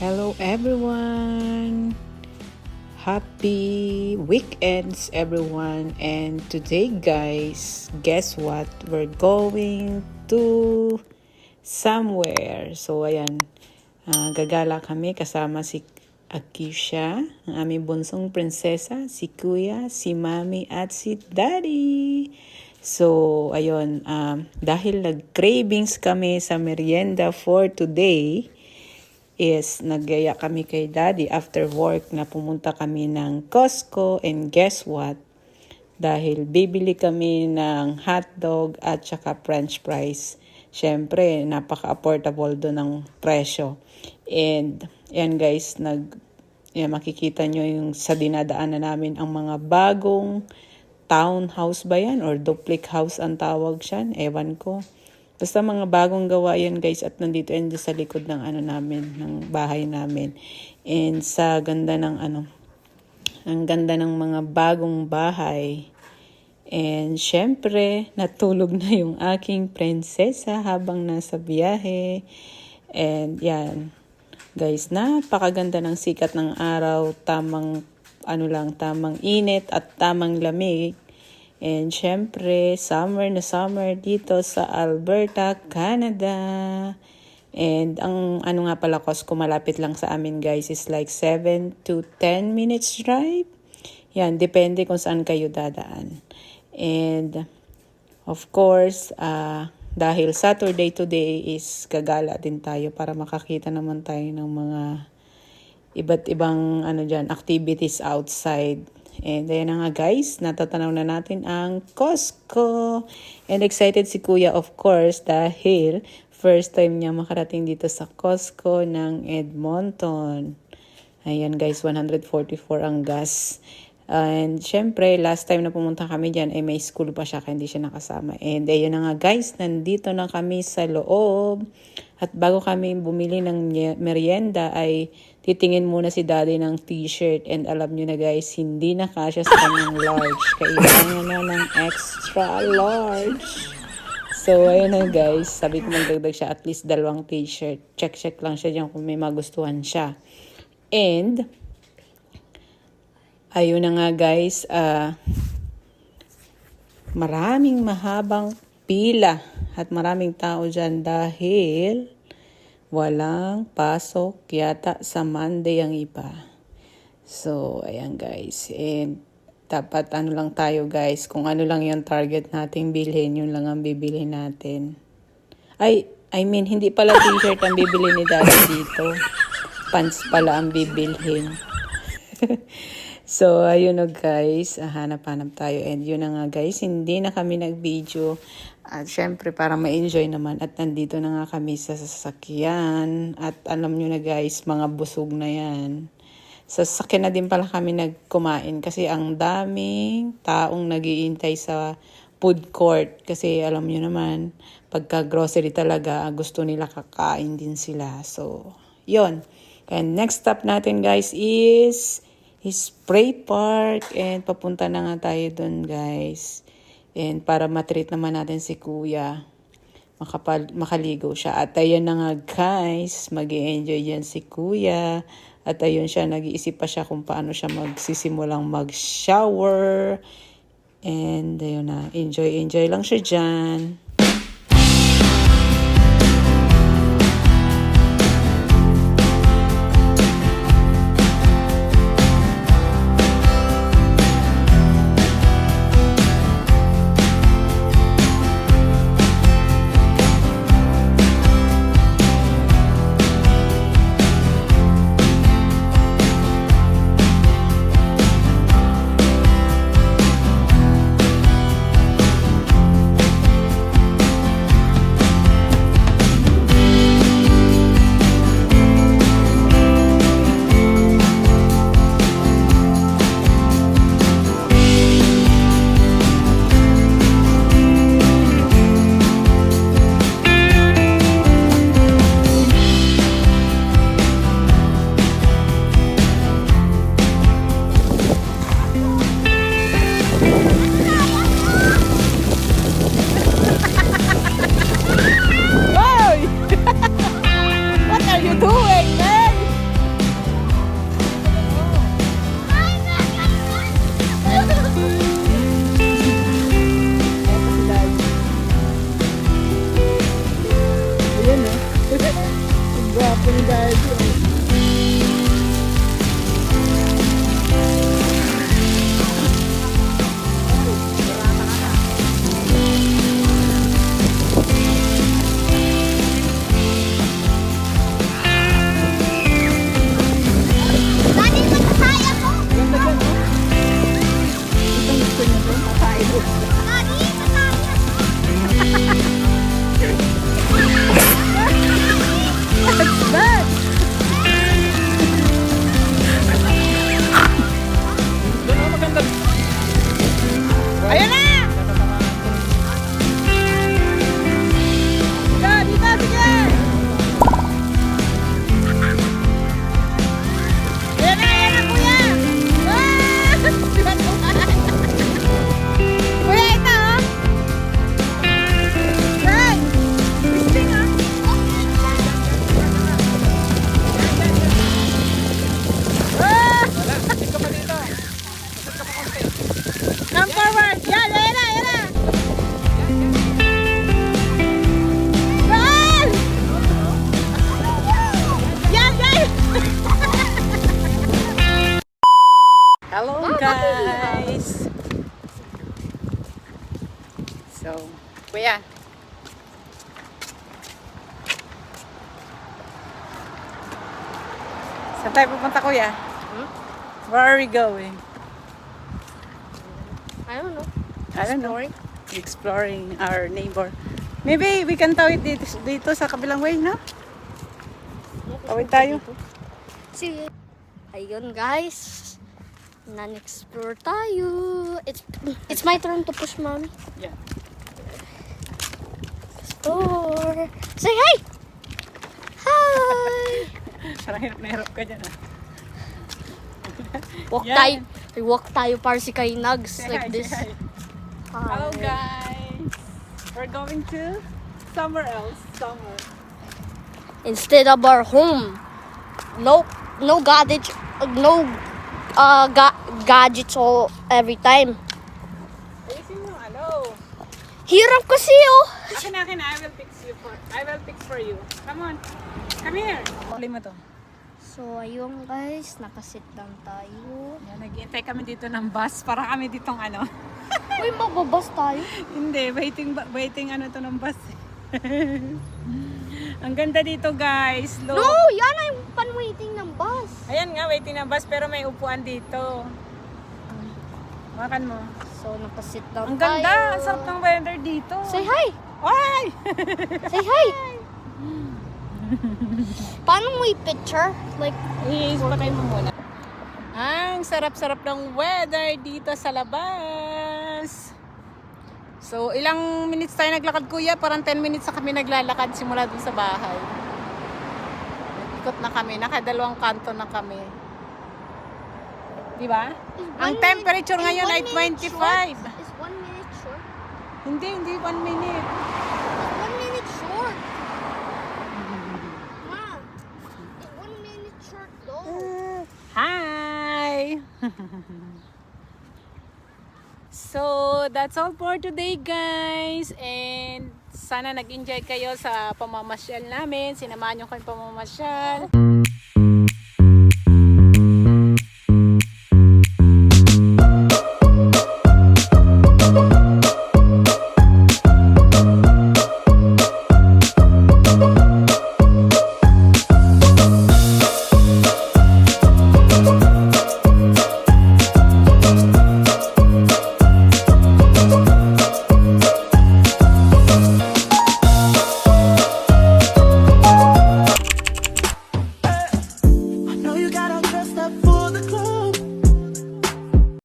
Hello everyone! Happy weekends everyone! And today guys, guess what? We're going to somewhere. So ayan, ah, gagala kami kasama si Akisha, ang aming bunsong prinsesa, si Kuya, si Mami at si Daddy. So ayun, um, dahil nag-cravings kami sa merienda for today, is naggaya kami kay daddy after work na pumunta kami ng Costco and guess what? Dahil bibili kami ng hotdog at saka french fries. Siyempre, napaka-affordable do ng presyo. And yan guys, nag yan, makikita nyo yung sa dinadaanan namin ang mga bagong townhouse ba yan or duplex house ang tawag siyan. Ewan ko. Basta mga bagong gawa yan guys at nandito yan sa likod ng ano namin, ng bahay namin. And sa ganda ng ano, ang ganda ng mga bagong bahay. And syempre, natulog na yung aking prinsesa habang nasa biyahe. And yan, guys, napakaganda ng sikat ng araw, tamang ano lang, tamang init at tamang lamig. And syempre, summer na summer dito sa Alberta, Canada. And ang ano nga pala Costco malapit lang sa amin guys is like 7 to 10 minutes drive. Yan, depende kung saan kayo dadaan. And of course, uh, dahil Saturday today is gagala din tayo para makakita naman tayo ng mga iba't ibang ano dyan, activities outside And ayan nga guys, natatanaw na natin ang Costco. And excited si Kuya of course dahil first time niya makarating dito sa Costco ng Edmonton. Ayan guys, 144 ang gas. And syempre, last time na pumunta kami dyan, eh may school pa siya kaya hindi siya nakasama. And ayun na nga guys, nandito na kami sa loob. At bago kami bumili ng merienda ay titingin muna si daddy ng t-shirt. And alam nyo na guys, hindi na kasya sa kanyang large. Kailangan na ng extra large. So, ayun na guys. Sabi ko magdagdag siya at least dalawang t-shirt. Check-check lang siya dyan kung may magustuhan siya. And, ayun na nga guys. Uh, maraming mahabang pila at maraming tao dyan dahil walang pasok yata sa Monday ang iba. So, ayan guys. And dapat ano lang tayo guys, kung ano lang yung target nating bilhin, yun lang ang bibili natin. Ay, I mean, hindi pala t-shirt ang bibili ni Daddy dito. Pants pala ang bibilhin. so, ayun o guys, hanap-hanap tayo. And yun na nga guys, hindi na kami nag-video at syempre para ma-enjoy naman at nandito na nga kami sa sasakyan at alam nyo na guys mga busog na yan. Sa sasakyan na din pala kami nagkumain kasi ang daming taong nagiintay sa food court kasi alam nyo naman pagka grocery talaga gusto nila kakain din sila. So, yon And next stop natin guys is Spray Park and papunta na nga tayo doon guys. And para matreat naman natin si kuya, makapal, makaligo siya. At ayun na nga guys, mag enjoy yan si kuya. At ayun siya, nag-iisip pa siya kung paano siya magsisimulang mag-shower. And ayun na, enjoy, enjoy lang siya dyan. Guys! So, kuya. Saan tayo pupunta kuya? Where are we going? I don't know. I don't know. Exploring our neighbor. Maybe we can tawid dito, dito sa kabilang way, no? Tawid tayo. Sige. Ayun guys. Non-explore tayo. It's it's my turn to push mommy. Yeah. Explore. Say hi! Hi! Parang hirap na hirap ka dyan, ah. Walk Yan. tayo. Walk tayo para si kay Nugs. Say like hi, this. hi. Hi. Hello guys! We're going to somewhere else. Somewhere. Instead of our home. No no gadgets no uh ga- gadgets all every time. Ayusin mo, ano? Hirap kasi oh. Akin akin, I will fix you for, I will fix for you. Come on. Come here. Huli mo to. So ayun guys, nakasit down tayo. Yan, naghihintay kami dito ng bus. Para kami ditong ano. Uy, mababas tayo. Hindi, waiting, waiting ano to ng bus. Ang ganda dito guys. Look. No, yan ay pan-waiting. Ayan nga, waiting ng bus pero may upuan dito. Makan mo. So nakasit down Ang tayo. ganda. Ang sarap ng weather dito. Say hi. Ay! Say hi. Paano mo i-picture? Like, I-patay mo muna. Ang sarap-sarap ng weather dito sa labas. So, ilang minutes tayo naglakad kuya? Parang 10 minutes na kami naglalakad simula dun sa bahay. Ikot na kami. Nakadalawang kanto na kami. Di ba? Ang temperature ngayon ay one minute 25. short? Is one minute short? Hindi, hindi. One minute. Is one minute short? Ma, is one minute short though? Hi! so, that's all for today guys. And sana nag-enjoy kayo sa pamamasyal namin. Sinamahan nyo kami pamamasyal.